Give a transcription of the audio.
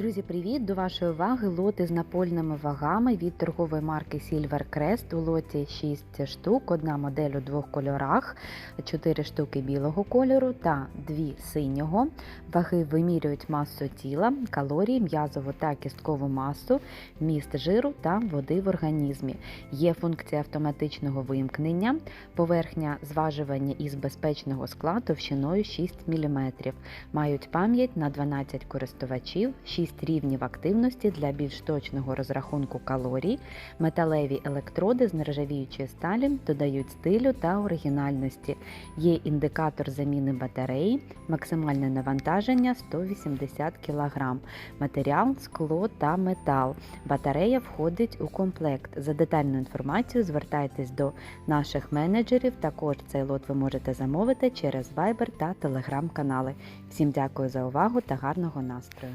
Друзі, привіт! До вашої уваги лоти з напольними вагами від торгової марки Silver Crest. У лоті 6 штук, одна модель у двох кольорах, 4 штуки білого кольору та 2 синього. Ваги вимірюють масу тіла, калорії, м'язову та кісткову масу, вміст жиру та води в організмі. Є функція автоматичного вимкнення, поверхня зважування із безпечного скла товщиною 6 мм. Мають пам'ять на 12 користувачів, 6 рівнів активності для більш точного розрахунку калорій, металеві електроди з нержавіючої сталі додають стилю та оригінальності. Є індикатор заміни батареї, максимальне навантаження 180 кг, матеріал, скло та метал. Батарея входить у комплект. За детальну інформацію звертайтесь до наших менеджерів. Також цей лот ви можете замовити через Viber та Telegram канали. Всім дякую за увагу та гарного настрою!